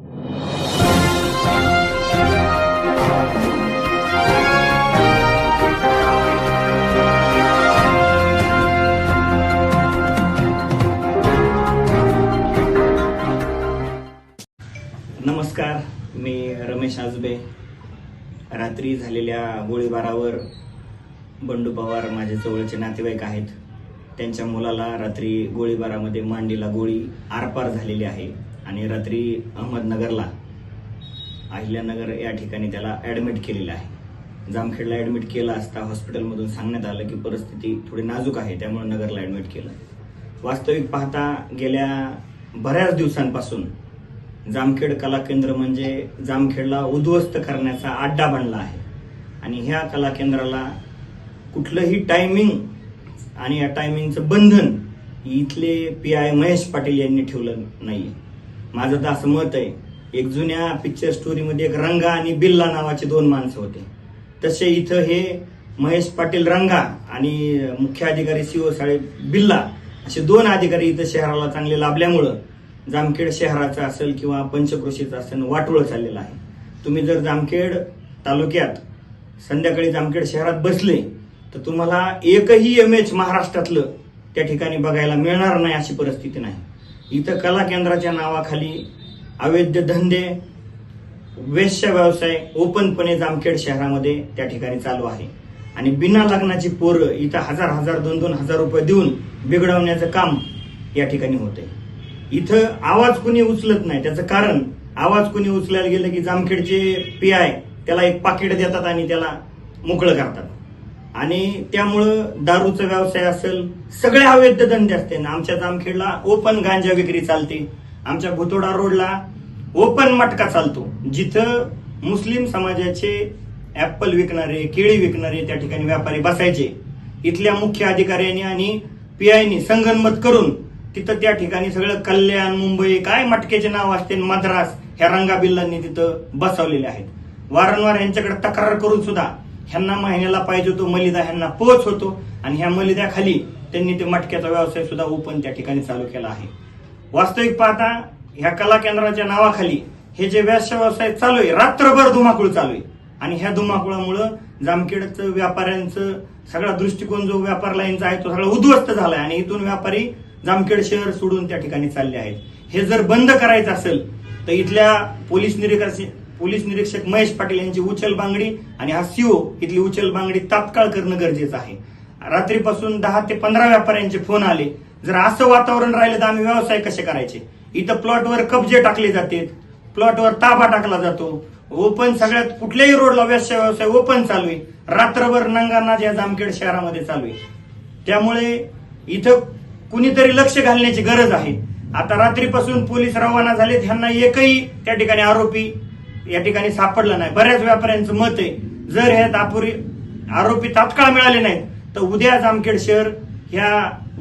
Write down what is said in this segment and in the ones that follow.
नमस्कार मी रमेश आजबे. रात्री झालेल्या गोळीबारावर बंडू पवार माझे जवळचे नातेवाईक आहेत. त्यांच्या मुलाला रात्री गोळीबारामध्ये मांडीला गोळी आरपार झालेली आहे. आणि रात्री अहमदनगरला अहिल्यानगर या ठिकाणी त्याला ॲडमिट केलेलं आहे. जामखेडला ॲडमिट केलं असता हॉस्पिटलमधून सांगण्यात आलं की परिस्थिती थोडी नाजूक आहे त्यामुळे नगरला ॲडमिट केलं. वास्तविक पाहता गेल्या बऱ्याच दिवसांपासून जामखेड कला केंद्र म्हणजे जामखेडला उद्ध्वस्त करण्याचा अड्डा बनला आहे. आणि ह्या कला केंद्राला कुठलंही टायमिंग आणि या टायमिंगचं बंधन इथले पी आय महेश पाटील यांनी ठेवलं नाही माझं तर असं मत आहे एक जुन्या पिक्चर स्टोरीमध्ये एक रंगा आणि बिल्ला नावाचे दोन माणसं होते. तसे इथं हे महेश पाटील रंगा आणि मुख्य अधिकारी सीओ साहेब बिल्ला असे दोन अधिकारी इथं शहराला चांगले लाभल्यामुळं जामखेड शहराचं असेल किंवा पंचक्रोशीचं असेल वाटोळं चाललेलं आहे. तुम्ही जर जामखेड तालुक्यात संध्याकाळी जामखेड शहरात बसले तर तुम्हाला एकही एम एच महाराष्ट्रातलं त्या ठिकाणी बघायला मिळणार नाही अशी परिस्थिती नाही. इथं कला केंद्राच्या नावाखाली अवैध धंदे वेश्य व्यवसाय ओपनपणे जामखेड शहरामध्ये त्या ठिकाणी चालू आहे. आणि बिना लग्नाची पोरं इथं हजार हजार दोन दोन हजार रुपये देऊन बिघडवण्याचं काम या ठिकाणी होतंय. इथं आवाज कुणी उचलत नाही. त्याचं कारण आवाज कुणी उचलायला गेलं की जामखेडचे पी आय त्याला एक पाकिट देतात आणि त्याला मोकळं करतात. आणि त्यामुळं दारूचा व्यवसाय असेल सगळे अवैध धंदे असते ना आमच्या जामखेडला ओपन गांजा विक्री चालते. आमच्या भुतोडा रोडला ओपन मटका चालतो. जिथं मुस्लिम समाजाचे ऍपल विकणारे केळी विकणारे त्या ठिकाणी व्यापारी बसायचे. इथल्या मुख्य अधिकाऱ्यांनी आणि पीआयनी संगनमत करून तिथं त्या ठिकाणी सगळं कल्याण मुंबई काय मटक्याचे नाव असते मद्रास ह्या रंगाबिल्लांनी तिथं बसवलेले आहेत. वारंवार यांच्याकडे तक्रार करून सुद्धा ह्यांना महिन्याला पाहिजे तो मलिदा ह्यांना पोच होतो. आणि ह्या मलिद्याखाली त्यांनी ते मटक्याचा व्यवसाय सुद्धा ओपन त्या ठिकाणी चालू केला आहे. वास्तविक पाहता ह्या कला केंद्राच्या नावाखाली हे जे व्यास व्यवसाय चालू आहे रात्रभर धुमाकूळ चालू आहे. आणि ह्या धुमाकुळामुळं जामखेडचं व्यापाऱ्यांचं सगळा दृष्टिकोन जो व्यापार लाईनचा आहे तो सगळा उद्ध्वस्त झालाय. आणि इथून व्यापारी जामखेड शहर सोडून त्या ठिकाणी चालले आहेत. हे जर बंद करायचं असेल तर इथल्या पोलीस निरीक्षक पोलीस निरीक्षक महेश पाटील यांची उचल बांगडी आणि हा सीओ इथली उचल बांगडी तात्काळ करणं गरजेचं आहे. रात्रीपासून दहा ते पंधरा व्यापाऱ्यांचे फोन आले. जर असं वातावरण राहिलं तर आम्ही व्यवसाय कसे करायचे? इथं प्लॉटवर कब्जे टाकले जातात. प्लॉटवर ताबा टाकला जातो. ओपन सगळ्यात कुठल्याही रोडला व्यवसाय व्यवसाय ओपन चालू आहे. रात्रभर नंगानाज या जामखेड शहरामध्ये चालू आहे. त्यामुळे इथं कुणीतरी लक्ष घालण्याची गरज आहे. आता रात्रीपासून पोलीस रवाना झालेत. ह्यांना एकही त्या ठिकाणी आरोपी या ठिकाणी सापडला नाही. बऱ्याच व्यापाऱ्यांचं मत आहे जर हे दापुरी आरोपी तात्काळ मिळाले नाहीत तर उद्या जामखेड शहर ह्या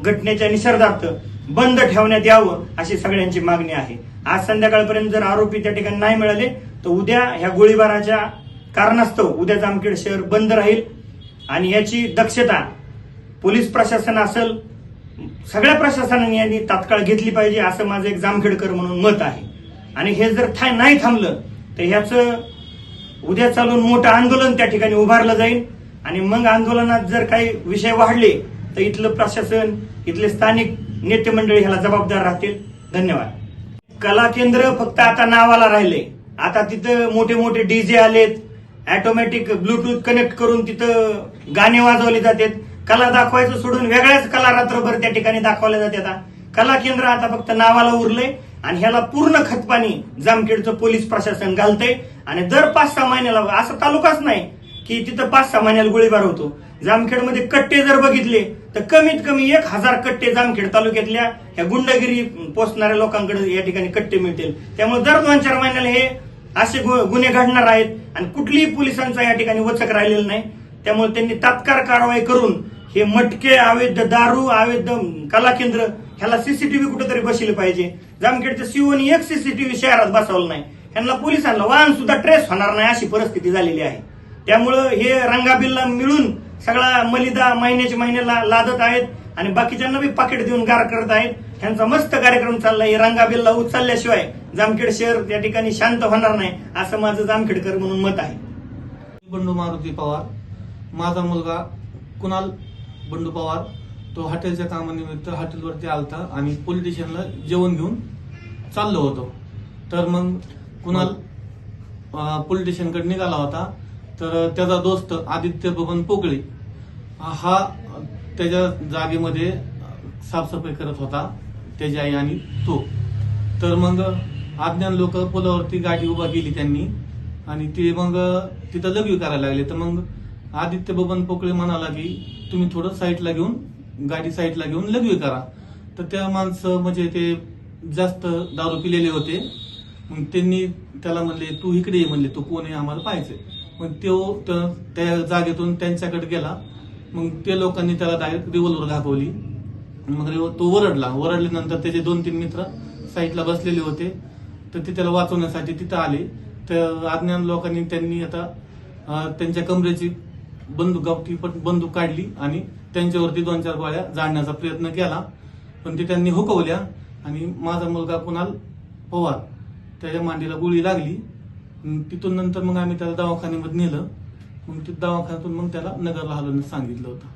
घटनेच्या निषेधार्थ बंद ठेवण्यात यावं अशी सगळ्यांची मागणी आहे. आज संध्याकाळपर्यंत जर आरोपी त्या ठिकाणी नाही मिळाले तर उद्या ह्या गोळीबाराच्या कारणास्तव उद्या जामखेड शहर बंद राहील आणि याची दक्षता पोलीस प्रशासन असेल सगळ्या प्रशासनाने यांनी तात्काळ घेतली पाहिजे असं माझं एक जामखेडकर म्हणून मत आहे. आणि हे जर नाही थांबलं तर ह्याचं उद्या चालून मोठं आंदोलन त्या ठिकाणी उभारलं जाईल. आणि मग आंदोलनात जर काही विषय वाढले तर इथलं प्रशासन इथले स्थानिक नेते मंडळी ह्याला जबाबदार राहतील. धन्यवाद. कला केंद्र फक्त आता नावाला राहिले. आता तिथं मोठे मोठे डीजे आलेत. ऑटोमॅटिक ब्लूटूथ कनेक्ट करून तिथं गाणे वाजवले जातात. कला दाखवायचं सोडून वेगळ्याच कला रात्रभर त्या ठिकाणी दाखवल्या जातात. कला केंद्र आता फक्त नावाला उरलंय. आणि ह्याला पूर्ण खतपाणी जामखेडचं पोलीस प्रशासन घालतंय. आणि दर पाच सहा महिन्याला असा तालुकाच नाही की तिथं पाच सहा महिन्याला गोळीबार होतो. जामखेडमध्ये कट्टे जर बघितले तर कमीत कमी एक हजार कट्टे जामखेड तालुक्यातल्या ह्या गुंडगिरी पोचणाऱ्या लोकांकडे या ठिकाणी कट्टे मिळतील. त्यामुळे दर दोन चार महिन्याला हे असे गु- गुन्हे घडणार आहेत. आणि कुठलीही पोलिसांचा या ठिकाणी वचक राहिलेलं नाही. त्यामुळे त्यांनी तात्काळ कारवाई करून हे मटके अवैध दारू अवैध कला केंद्र ह्याला सीसीटीव्ही कुठेतरी बसले पाहिजे. जामखेडच्या सीओनी एक सीसीटीव्ही शहरात बसवलं नाही. ह्यांना पोलिसांना वाहन सुद्धा ट्रेस होणार नाही अशी परिस्थिती झालेली आहे. त्यामुळं हे रंगाबिल्ला मिळून सगळा मलिदा महिन्याच्या महिन्याला लादत आहेत आणि बाकीच्यांना बी पाकिट देऊन गार करत आहेत. ह्यांचा मस्त कार्यक्रम चाललाय. हे रंगाबिल्ला उचलल्याशिवाय जामखेड शहर त्या ठिकाणी शांत होणार नाही असं माझं जामखेडकर म्हणून मत आहे. बंडू मारुती पवार. माझा मुलगा कुणाल बंडू पवार. तो हॉटेलच्या कामानिमित्त हॉटेलवरती आलता आणि पोलीस स्टेशनला जेवण घेऊन चाललो होतो. तर मग कुणाल पोलीस स्टेशनकडे निघाला होता. तर त्याचा दोस्त आदित्य बबन पोकळे हा त्याच्या जागेमध्ये साफसफाई करत होता त्याची आई आणि तो. तर मग अज्ञान लोक पुलावरती गाडी उभा केली त्यांनी आणि ते मग तिथं लघवी करायला लागले. तर मग आदित्य बबन पोकळे म्हणाला की तुम्ही थोडं साईडला घेऊन गाडी साईडला घेऊन लघवी करा. तर त्या माणसं म्हणजे ते जास्त दारू पिलेले होते. मग त्यांनी त्याला म्हणले तू इकडे ये म्हणले तू कोण आहे? आम्हाला पाहायचंय. मग तो त्या जागेतून त्यांच्याकडे गेला. मग ते लोकांनी त्याला डायरेक्ट रिव्हॉल्वर दाखवली. मग तो वरडला वरडल्यानंतर त्याचे दोन तीन मित्र साईडला बसलेले होते. तर ते त्याला वाचवण्यासाठी तिथं आले. तर अज्ञान लोकांनी त्यांनी आता त्यांच्या कमरेची बंदूक गावठी पण बंदूक काढली आणि त्यांच्यावरती दोन चार गोळ्या जाळण्याचा प्रयत्न केला पण ते त्यांनी हुकवल्या आणि माझा मुलगा कुणाल पवार त्याच्या मांडीला गोळी लागली. तिथून नंतर मग आम्ही त्याला दवाखान्यामध्ये नेलं. मग ते दवाखान्यातून मग त्याला नगरला हलवण्यास सांगितलं होतं.